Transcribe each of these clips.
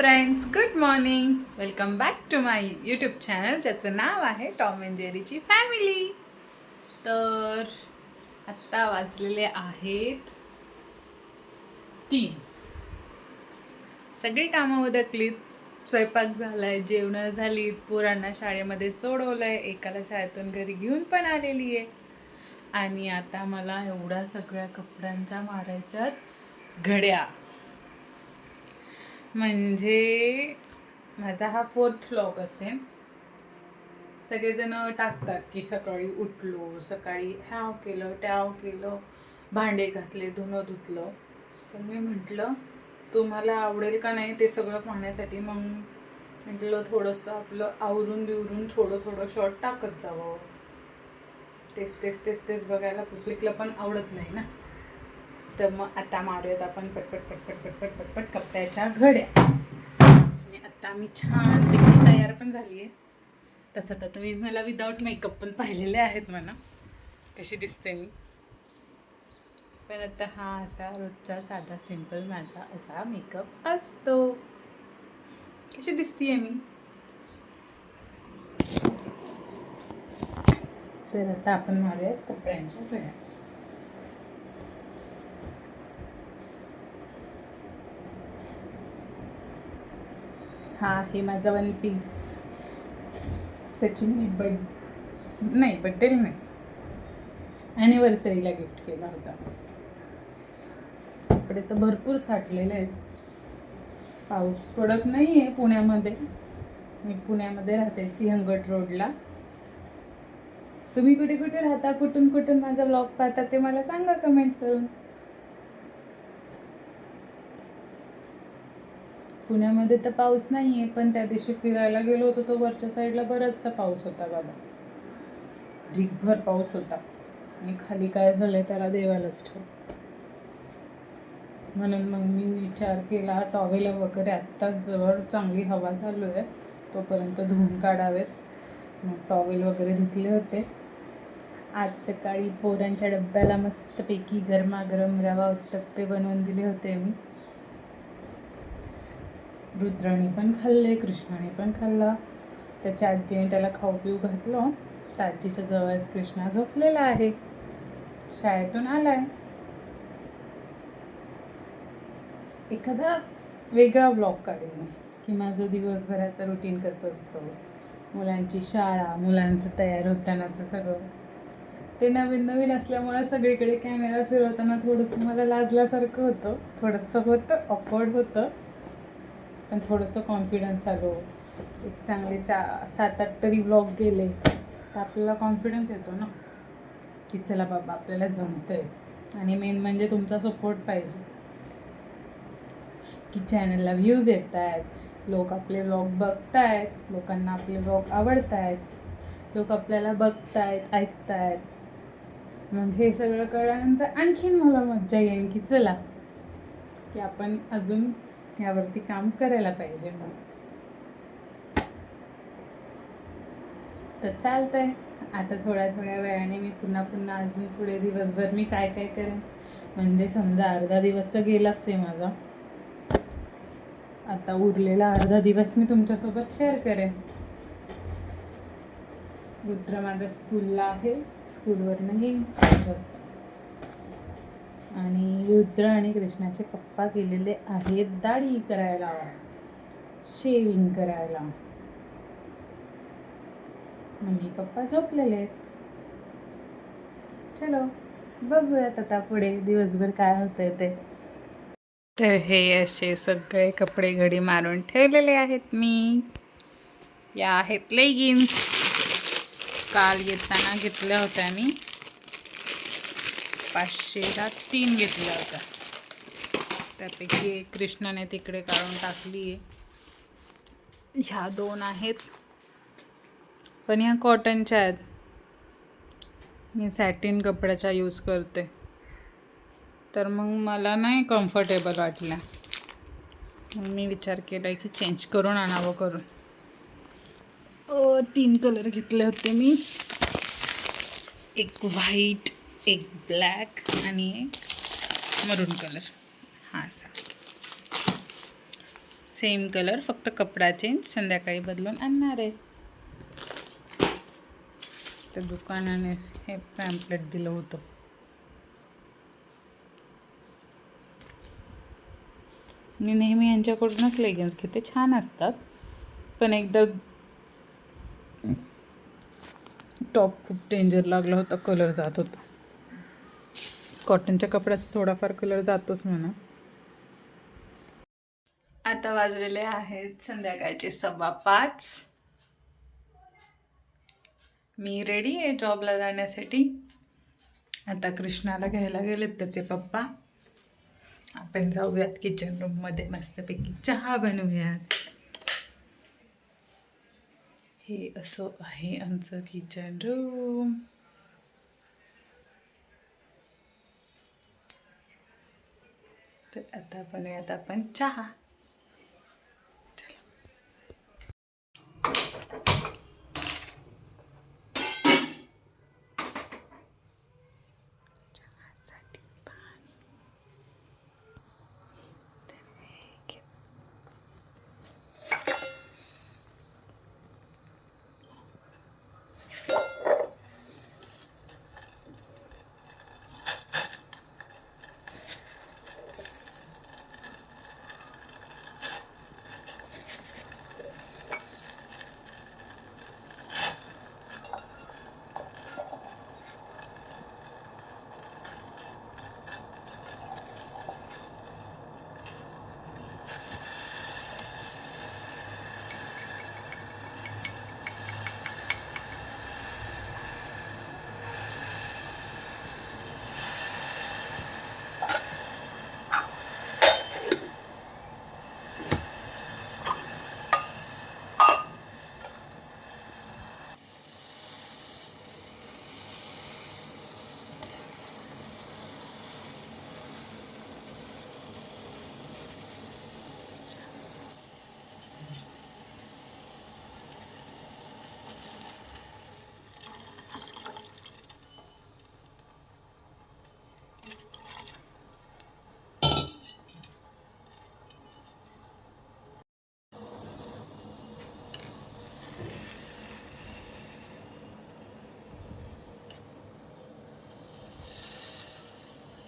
Friends good morning welcome back to my YouTube channel ज्याचं नाव आहे टॉम अँड जेरीची फॅमिली. तर आत्ता वाजलेले आहेत तीन. सगळी कामं उदकलीत स्वयंपाक झाला आहे जेवणं झालीत पोरांना शाळेमध्ये सोडवलं आहे एकाला शाळेतून घरी घेऊन पण आलेली आहे. आणि आता मला एवढ्या सगळ्या कपड्यांच्या मारायच्यात घड्या. म्हणजे माझा हा फोर्थ फ्लॉग असेल. सगळेजण टाकतात की सकाळी उठलो सकाळी ह्याव केलं त्याव केलं भांडे घासले धुणं धुतलं. पण मी म्हटलं तुम्हाला आवडेल का नाही ते सगळं पाहण्यासाठी मग म्हटलं थोडंसं आपलं आवरून बिवरून थोडं थोडं शॉर्ट टाकत जावं. तेच तेच तेच तेच बघायला पब्लिकला पण आवडत नाही ना. तर मग आता मारूयात आपण पटपट पटपट पटपट पटपट कपड्याच्या घड्या. आणि आता मी छान पैकी तयार पण झाली आहे तसं तर तुम्ही मला विदाऊट मेकअप पण पाहिलेले आहेत म्हणा. कशी दिसते मी. पण आता हा असा रोजचा साधा सिंपल माझा असा मेकअप असतो. कशी दिसतीये मी. तर आता आपण मारूयात कपड्यांच्या घड्या. हा आहे माझा वन पीस सचिनने बड नाही बड्डेला नाही. ॲनिव्हर्सरीला गिफ्ट केला होता. कपडे तर भरपूर साठलेले आहेत. पाऊस पडत नाही आहे पुण्यामध्ये. मी पुण्यामध्ये राहते सिंहगड रोडला. तुम्ही कुठे कुठे राहता? कुठून कुठून माझा ब्लॉग पाहता ते मला सांगा कमेंट करून. पुण्यामध्ये तर पाऊस नाही आहे पण त्या दिवशी फिरायला गेलो होतो तो वरच्या साईडला बराचसा पाऊस होता बाबा. ढिगभर पाऊस होता. आणि खाली काय झालंय त्याला देवालाच ठेव म्हणून मग मी विचार केला टॉवेल वगैरे आत्ताच जवळ चांगली हवा चालू आहे तोपर्यंत धुवून काढावेत. मग टॉवेल वगैरे धुतले होते. आज सकाळी पोरांच्या डब्याला मस्तपैकी गरमागरम रवा उत्तप्पे बनवून दिले होते मी. रुद्राने पण खाल्ले कृष्णाने पण खाल्ला. त्याच्या आजीने त्याला खाऊ पिऊ घातलं. तर आजीच्या जवळच कृष्णा झोपलेला आहे. शाळेतून आलाय. एखादा वेगळा व्लॉग काढेल मी की माझं दिवसभराचं रुटीन कसं असतं. मुलांची शाळा मुलांचं तयार होतानाचं सगळं. ते नवीन नवीन असल्यामुळे सगळीकडे कॅमेरा फिरवताना थोडंसं मला लाजल्यासारखं होतं. थोडंसं होतं ऑकवर्ड होतं. पण थोडंसं कॉन्फिडन्स आलो हो. एक चांगले चा सात आठ तरी ब्लॉग गेले तर आपल्याला कॉन्फिडन्स येतो ना. की चला बाबा आपल्याला जमतंय. आणि मेन म्हणजे तुमचा सपोर्ट पाहिजे. की चॅनलला व्ह्यूज येत आहेत लोक आपले ब्लॉग बघतायत लोकांना आपले ब्लॉग आवडत आहेत लोक आपल्याला बघतायत ऐकतायत. मग हे सगळं कळल्यानंतर आणखीन मला मज्जा येईल की चला की आपण अजून यावरती काम करायला पाहिजे मग तर चालतंय. आता थोड्या थोड्या वेळाने मी पुन्हा पुन्हा अजून पुढे दिवसभर मी काय काय करेन. म्हणजे समजा अर्धा दिवस तर गेलाच आहे माझा. आता उरलेला अर्धा दिवस मी तुमच्यासोबत शेअर करेन. रुद्र माझा स्कूलला आहे. स्कूलवरनं येईल पाच वाजता. आणि रुद्र आणि कृष्णाचे पप्पा गेलेले आहेत दाढी करायला. शेविंग करायला. मम्मी पप्पा झोपलेले आहेत. चलो बघूयात आता पुढे दिवसभर काय होतंय ते. तर हे असे सगळे कपडे घडी मारून ठेवलेले आहेत मी. या आहेत लेगिन्स काल येताना घेतल्या होत्या मी. पाचशेला तीन घेतल्या होत्या. त्यापैकी एक कृष्णाने तिकडे काढून टाकली आहे. ह्या दोन आहेत. पण ह्या कॉटनच्या आहेत. मी सॅटिन कपड्याचा यूज करते. तर मग मला नाही कम्फर्टेबल वाटल्या मग मी विचार केला की चेंज करून आणावं करून. तीन कलर घेतले होते मी. एक व्हाईट एक ब्लॅक आणि एक मरून कलर हा असा. सेम कलर फक्त कपडा चेंज संध्याकाळी बदलून आणणार आहे. त्या दुकानाने हे पॅम्पलेट दिलं होतं. मी नेहमी यांच्याकडूनच लेगिन्स घेते छान असतात. पण एकदा टॉप खूप डेंजर लागला होता कलर जात होता. कॉटनच्या कपड्याचा थोडाफार कलर जातोच म्हणा. आता वाजलेले आहेत संध्याकाळचे सव्वा पाच. मी रेडी आहे जॉबला जाण्यासाठी. आता कृष्णाला घ्यायला गेलेत त्याचे पप्पा. आपण जाऊयात किचन रूममध्ये मस्तपैकी चहा बनवूयात. हे असं आहे आमचं किचन रूम तर आता बनवूयात आपण चहा.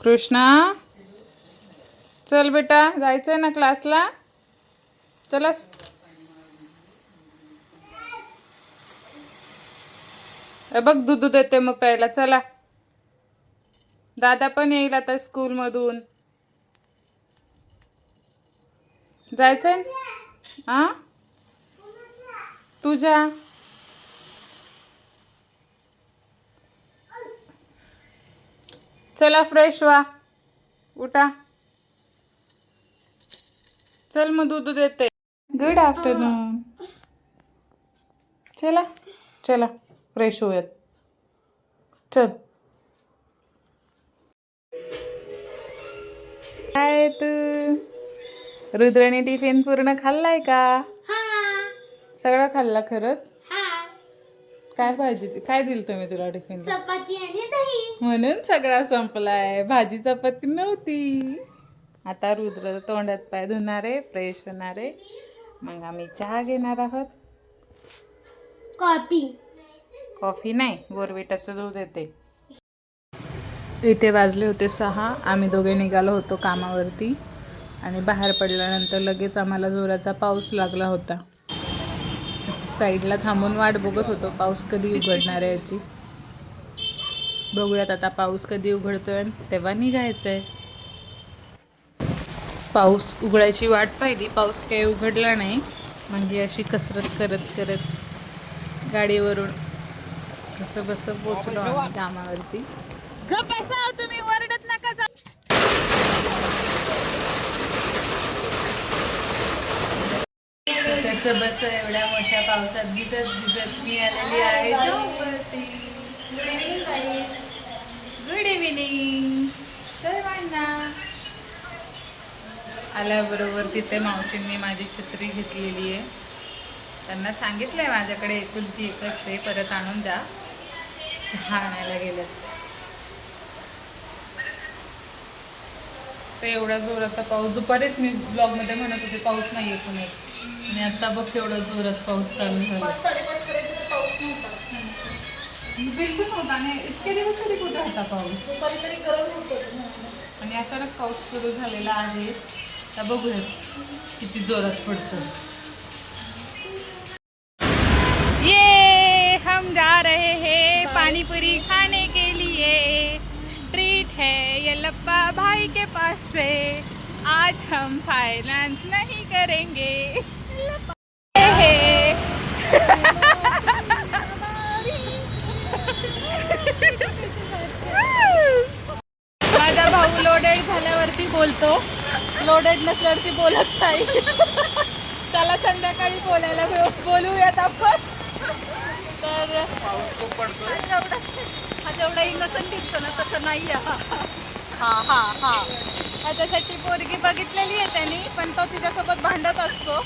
कृष्णा चल बेटा जायचं आहे ना क्लासला? चला. बघ दूध देते मग प्यायला. चला. दादा पण येईल आता स्कूलमधून. जायचंय आ? तुझ्या चला फ्रेश व्हा. उठा. चल मग दूध देते. गुड आफ्टरनून चला. चला. फ्रेश होऊयात. चल. काय तू? रुद्राने टिफिन पूर्ण खाल्लाय का? सगळं खाल्ला खरंच? काय पाहिजे ते काय दिलं तुम्ही तुला टिफिन चपाती आणि दही. म्हणून सगळा संपलाय. भाजी चपाती नव्हती. आता रुद्र तोंडात पाय धुणार आहे फ्रेश होणार आहे. मग आम्ही चहा घेणार आहोत. कॉपी कॉफी नाही बोरविटाचं दूध येते. इथे वाजले होते सहा. आम्ही दोघे निघालो होतो कामावरती. आणि बाहेर पडल्यानंतर लगेच आम्हाला जोराचा पाऊस लागला होता. असं साईडला थांबून वाट बघत होतो. पाऊस कधी उघडणार आहे याची. बघूयात आता पाऊस कधी उघडतोय आणि तेव्हा निघायचं आहे पाऊस उघडायची वाट पाहिली. पाऊस काही उघडला नाही. म्हणजे अशी कसरत करत करत गाडीवरून कसं बसं पोचलो आम्ही कामावरती. तुम्ही वरडत नका कसं बस एवढ्या मोठ्या पावसात भिजत भिजत मी आलेली आहे गुड इव्हिनिंग सर्वांना. आल्याबरोबर तिथे मावशींनी माझी छत्री घेतलेली आहे. त्यांना सांगितलंय माझ्याकडे एकुलती एकच आहे परत आणून द्या. चहा आणायला गेलेत. तर एवढा जोराचा पाऊस. दुपारीच मी ब्लॉगमध्ये म्हणत होते पाऊस नाही आहे पुण्यात आणि आता बघ केवढा जोरात पाऊस चालू झाला. पाच साडेपाच पर्यंत तर पाऊस नव्हताच. बिलकुल नव्हता आणि इतके दिवस तरी कुठे होता पाऊस? दुपारी तरी गरम होतं. आणि अचानक पाऊस सुरू झालेला आहे. तर बघूया किती जोरात पडतो. ये हम जा रहे हैं पानी पूरी खाने के लिए. ट्रीट है ये लप्पा भाई के पास से. आज हम फाइनेंस नहीं करेंगे। हे माझा भाऊ लोडेड झाल्यावरती बोलतो. लोडेड नसल्यावरती बोलत नाही. त्याला संध्याकाळी बोलायला मिळू- बोलूयात आपण. तर हा जेवढा इनोसंट दिसतो ना तसं नाही आहे हा हा हा. त्याच्यासाठी पोरगी बघितलेली आहे त्यांनी पण तो तिच्यासोबत भांडत असतो.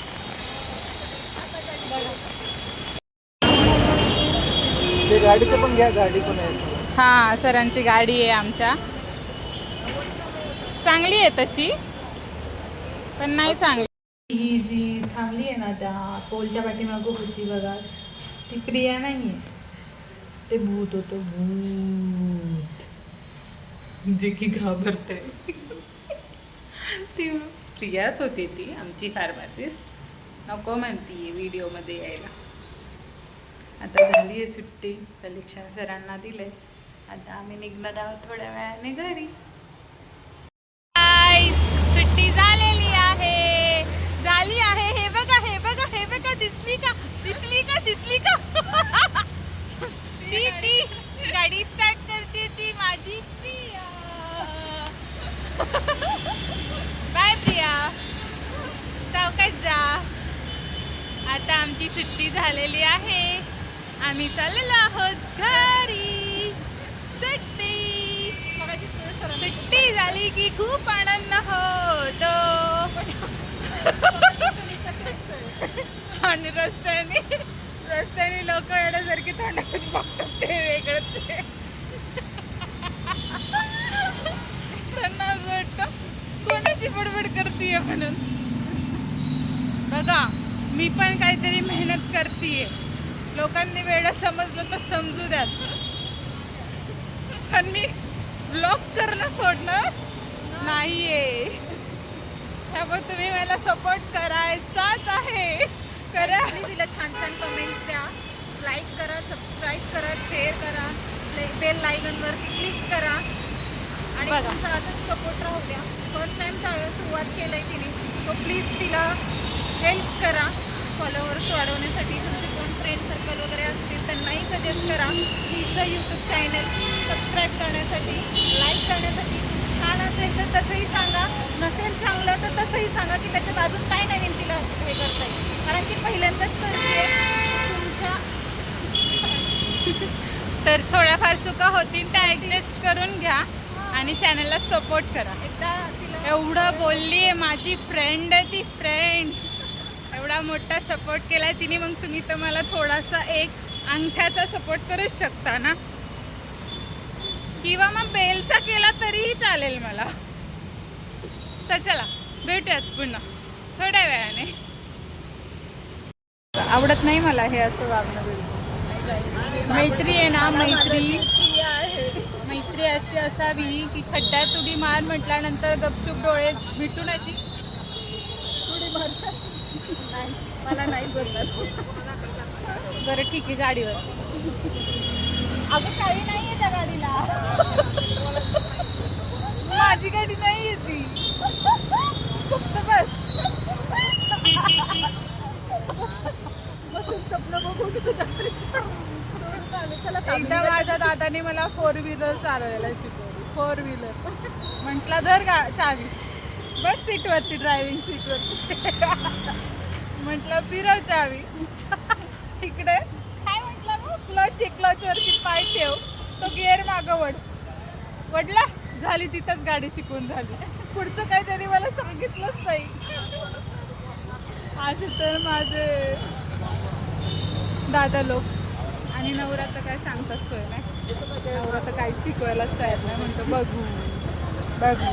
गाडीचं पण घ्या गाडी पण आहे. हा सरांची गाडी आहे आमच्या. चांगली आहे तशी पण नाही चांगली. ही जी थांबली आहे ना त्या पोलच्या पाठीमागं होती बघा ती प्रिया नाही आहे. ते भूत होतं भूत. जे की घाबरते. ती प्रियाच होती ती आमची फार्मासिस्ट नको म्हणती व्हिडिओमध्ये यायला. आता झाली आहे सुट्टी कलेक्शन सरांना दिले आता आम्ही निघणार आहोत थोड्या वेळाने घरी. सुट्टी झालेली आहे. झाली आहे. हे बघा हे बघा हे बघा दिसली का? दिसली का? दिसली का? ती ती गाडी स्टार्ट करते ती माझी प्रिया बाय प्रिया चौकात जा आता सुट्टी झालेली आहे. आम्ही चाललेलो आहोत घरी. सुट्टी. सुट्टी झाली की खूप आनंद होतो. आणि रस्त्याने रस्त्याने लोक येण्यासारखी बघतात ते वेगळंच. त्यांना असं वाटतं कोणाची बडबड करतीये म्हणून. बघा मी पण काहीतरी मेहनत करतीये. लोकांनी वेळ समजलं तर समजू द्यात. पण मी ब्लॉग करणं सोडणार नाहीये. त्यामुळे तुम्ही मला सपोर्ट करायचाच आहे. करा आणि तिला छान छान कमेंट्स द्या. लाईक करा सबस्क्राईब करा शेअर करा. बेल लायकनवरती क्लिक करा. आणि. तुमचा असंच सपोर्ट राहू द्या. फर्स्ट टाइम सुरुवात केलं आहे तिने. सो प्लीज तिला हेल्प करा. फॉलोअर्स वाढवण्यासाठी तुमचे कोण फ्रेंड सर्कल वगैरे असतील त्यांनाही सजेस्ट करा. तिचं यूट्यूब चॅनल सबस्क्राईब करण्यासाठी लाईक करण्यासाठी. छान असेल तर तसंही सांगा. नसेल चांगलं तर तसंही सांगा की त्याच्यात अजून काय नवीन तिला हे करता येईल कारण ती पहिल्यांदाच करते तुमच्या तर थोड्याफार चुका होतील त्या ॲडजस्ट करून घ्या आणि चॅनलला सपोर्ट करा. एकदा तिला एवढं बोलली आहे माझी फ्रेंड आहे ती फ्रेंड एवढा मोठा सपोर्ट केलाय तिने मग तुम्ही तर मला थोडासा एक अंगठ्याचा सपोर्ट करूच शकता ना? किंवा मग बेलचा केला तरीही चालेल मला. तर चला भेटूयात पुन्हा. थोड्या वेळाने. आवडत नाही मला हे असं वागणं. बिलकुल मैत्री आहे ना मैत्री. मैत्री अशी असावी की खड्ड्यात उडी मार म्हटल्यानंतर गपचूप डोळे मिटून अशी उडी मार नाही मला नाही बोललं बरं ठीक आहे गाडीवर. अगं काही नाही आहे त्या गाडीला. माझी गाडी नाही आहे ती. फक्त बस. बसून स्वप्न बघू की तुझ्या एकदा माझ्या दादाने मला फोर व्हीलर चालवायला शिकवली. फोर व्हीलर म्हटलं धर गा चावी. बस सीटवरती ड्रायव्हिंग सीटवरती म्हटलं फिरव चावी इकडे. काय म्हटलं क्लच आहे क्लचवरती पाय ठेव. तो गिअर मागं वड. वडला? झाली तिथंच गाडी शिकून झाली. पुढचं काहीतरी मला सांगितलंच नाही. असे तर माझे दादा लोक. आणि नवरा तर काय सांगताच सोय नाही? नवरा तर काही शिकवायलाच तयार नाही म्हणतो बघू. बघू.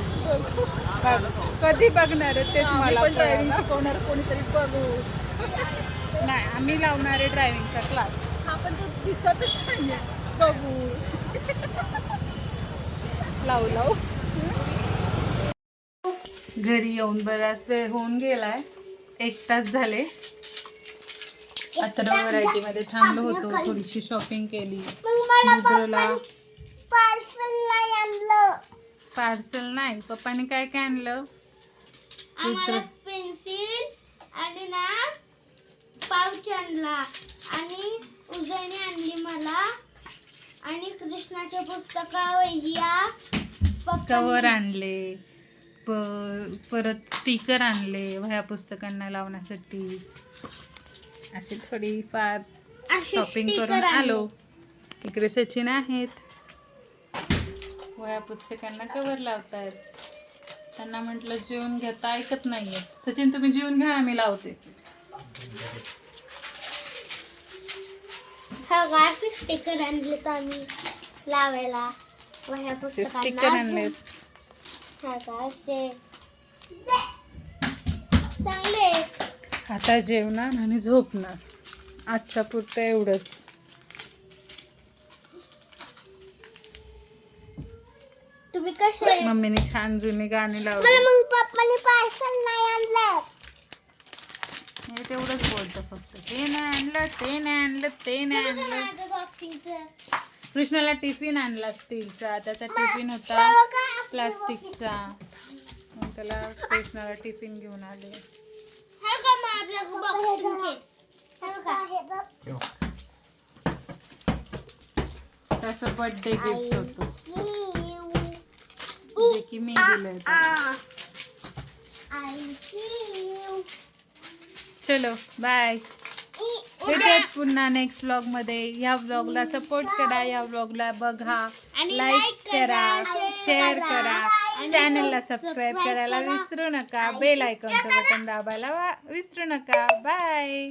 बघू. कधी बघणार आहे तेच मला ड्रायव्हिंग. शिकवणार कोणीतरी बघू. नाही आम्ही लावणार आहे ड्रायव्हिंगचा क्लास हा पण तो दिसतच नाहीये. बघू. लावू लावू. घरी येऊन बराच वेळ होऊन गेलाय. एक तास झाले. अथर्व व्हरायटीमध्ये थांबलो होतो थोडीशी शॉपिंग केली. रुद्रला पार्सल नाही. पप्पाने काय काय आणलं? आम्हाला पेन्सिल आणि ना पाऊच आणला. आणि उजळणी आणली मला. आणि कृष्णाच्या पुस्तका वह्या कवर आणले. प परत स्टिकर आणले वह्या पुस्तकांना लावण्यासाठी. अशी थोडीफार शॉपिंग करून. आलो. इकडे सचिन आहेत. वया पुस्तकांना कवर लावतायत. त्यांना म्हटलं जेवून घेता ऐकत नाहीये. सचिन तुम्ही जेवून घ्या आम्ही लावते. हा स्टिकर आणले तर आम्ही लावायला. वह्या स्टिकर हा असे. चांगले आता जेवणार आणि झोपणार. आजच्या पुरतं एवढंच. मम्मीने छान जुनी गाणी मला लावली मग पप्पाने पार्सल नाही आणलं. हे तेवढंच बोलतं फक्त. ते नाही आणलं ते नाही आणलं ते नाही आणलं. माझं बॉक्सिंगचं कृष्णाला टिफिन आणला स्टीलचा त्याचा टिफिन होता प्लास्टिकचा. मग त्याला कृष्णाला टिफिन घेऊन आले. हे का माझं बॉक्सिंग हे का त्याचं बर्थडे गिफ्ट होतं. की मी त्याला. चलो बाय भेटूयात पुन्हा नेक्स्ट ब्लॉगमध्ये. ह्या ब्लॉगला सपोर्ट करा या ब्लॉगला बघा. लाईक करा शेअर करा, चॅनलला सबस्क्राईब करायला करा. विसरू नका. बेल आयकॉनचं बटन दाबायला वा- विसरू नका. बाय